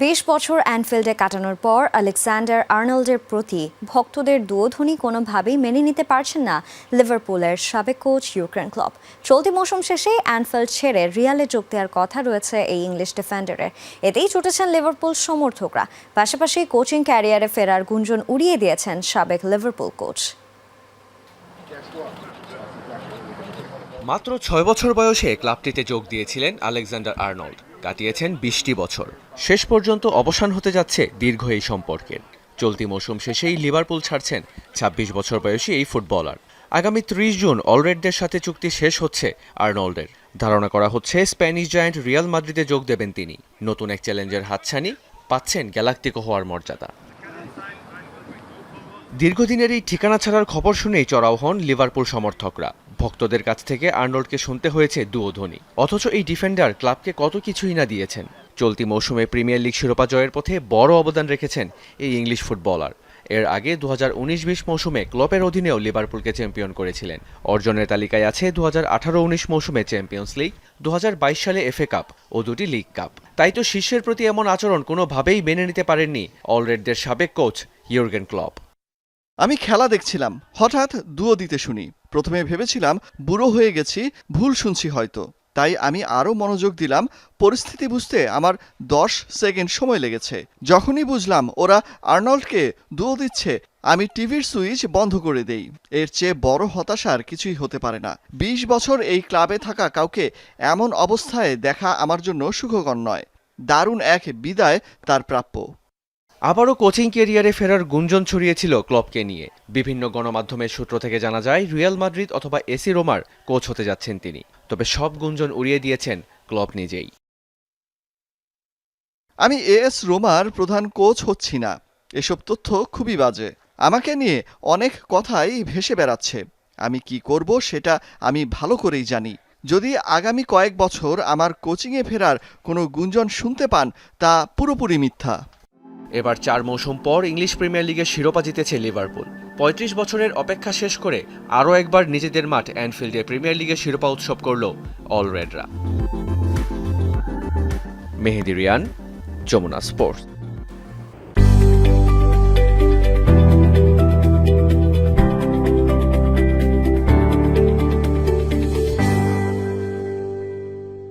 বিশ বছর অ্যানফিল্ডে কাটানোর পর আলেকজান্ডার আর্নল্ডের প্রতি ভক্তদের দুয়োধ্বনি কোনোভাবেই মেনে নিতে পারছেন না লিভারপুলের সাবেক কোচ ইউক্রেন ক্লব। চলতি মৌসুম শেষে অ্যানফিল্ড ছেড়ে রিয়ালে যোগ দেওয়ার কথা রয়েছে এই ইংলিশ ডিফেন্ডারের। এতেই ছুটেছেন লিভারপুল সমর্থকরা। পাশাপাশি কোচিং ক্যারিয়ারে ফেরার গুঞ্জন উড়িয়ে দিয়েছেন সাবেক লিভারপুল কোচ। মাত্র ছয় বছর বয়সে ক্লাবটিতে যোগ দিয়েছিলেন আলেকজান্ডার আর্নল্ড। কাটিয়েছেন বিশটি বছর। শেষ পর্যন্ত অবসান হতে যাচ্ছে দীর্ঘ এই সম্পর্কের। চলতি মৌসুম শেষেই লিভারপুল ছাড়ছেন ২৬ বছর বয়সী এই ফুটবলার। আগামী ত্রিশ জুন অলরেডদের সাথে চুক্তি শেষ হচ্ছে আর্নল্ডের। ধারণা করা হচ্ছে স্প্যানিশ জায়ান্ট রিয়াল মাদ্রিদে যোগ দেবেন তিনি। নতুন এক চ্যালেঞ্জের হাতছানি পাচ্ছেন গ্যালাক্টিকো হওয়ার মর্যাদা। দীর্ঘদিনের এই ঠিকানা ছাড়ার খবর শুনেই চড়াও হন লিভারপুল সমর্থকরা। ভক্তদের কাছ থেকে আর্নল্ডকে শুনতে হয়েছে দুয়োধ্বনি অথচ এই ডিফেন্ডার ক্লাবকে কত কিছুই না দিয়েছেন। চলতি মৌসুমে প্রিমিয়ার লিগ শিরোপা জয়ের পথে বড় অবদান রেখেছেন এই ইংলিশ ফুটবলার। এর আগে দু হাজার উনিশ বিশ মৌসুমে ক্লবের অধীনেও লিভারপুলকে চ্যাম্পিয়ন করেছিলেন। অর্জনের তালিকায় আছে দু হাজার আঠারো উনিশ মৌসুমে চ্যাম্পিয়ন্স লিগ, দু হাজার বাইশ সালে এফএ কাপ ও দুটি লিগ কাপ। তাই তো শিষ্যের প্রতি এমন আচরণ কোনোভাবেই মেনে নিতে পারেননি অলরেডদের সাবেক কোচ ইউর্গেন ক্লব আমি খেলা দেখছিলাম, হঠাৎ দুও দিতে শুনি। প্রথমে ভেবেছিলাম, বুড়ো হয়ে গেছি, ভুল শুনছি হয়তো। তাই আমি আরও মনোযোগ দিলাম, পরিস্থিতি বুঝতে আমার দশ সেকেন্ড সময় লেগেছে। যখনই বুঝলাম ওরা আর্নল্ডকে দুও দিচ্ছে, আমি টিভির সুইচ বন্ধ করে দেই। এর চেয়ে বড় হতাশার কিছুই হতে পারে না। বিশ বছর এই ক্লাবে থাকা কাউকে এমন অবস্থায় দেখা আমার জন্য সুখকর নয়। দারুণ এক বিদায় তার প্রাপ্য। আবারও কোচিং ক্যারিয়ারে ফেরার গুঞ্জন ছড়িয়েছিল ক্লবকে নিয়ে। বিভিন্ন গণমাধ্যমের সূত্র থেকে জানা যায়, রিয়াল মাদ্রিদ অথবা এসি রোমার কোচ হতে যাচ্ছেন তিনি। তবে সব গুঞ্জন উড়িয়ে দিয়েছেন ক্লব নিজেই। আমি এএস রোমার প্রধান কোচ হচ্ছি না। এসব তথ্য খুবই বাজে। আমাকে নিয়ে অনেক কথাই ভেসে বেড়াচ্ছে। আমি কি করব সেটা আমি ভালো করেই জানি। যদি আগামী কয়েক বছর আমার কোচিংয়ে ফেরার কোনো গুঞ্জন শুনতে পান, তা পুরোপুরি মিথ্যা। এবার চার মৌসুম পর ইংলিশ প্রিমিয়ার লিগে শিরোপা জিতেছে লিভারপুল। পঁয়ত্রিশ বছরের অপেক্ষা শেষ করে আরও একবার নিজেদের মাঠ অ্যানফিল্ডে প্রিমিয়ার লিগে শিরোপা উৎসব করল অলরেডরা মেহেদি রিয়ান, যমুনা স্পোর্টস।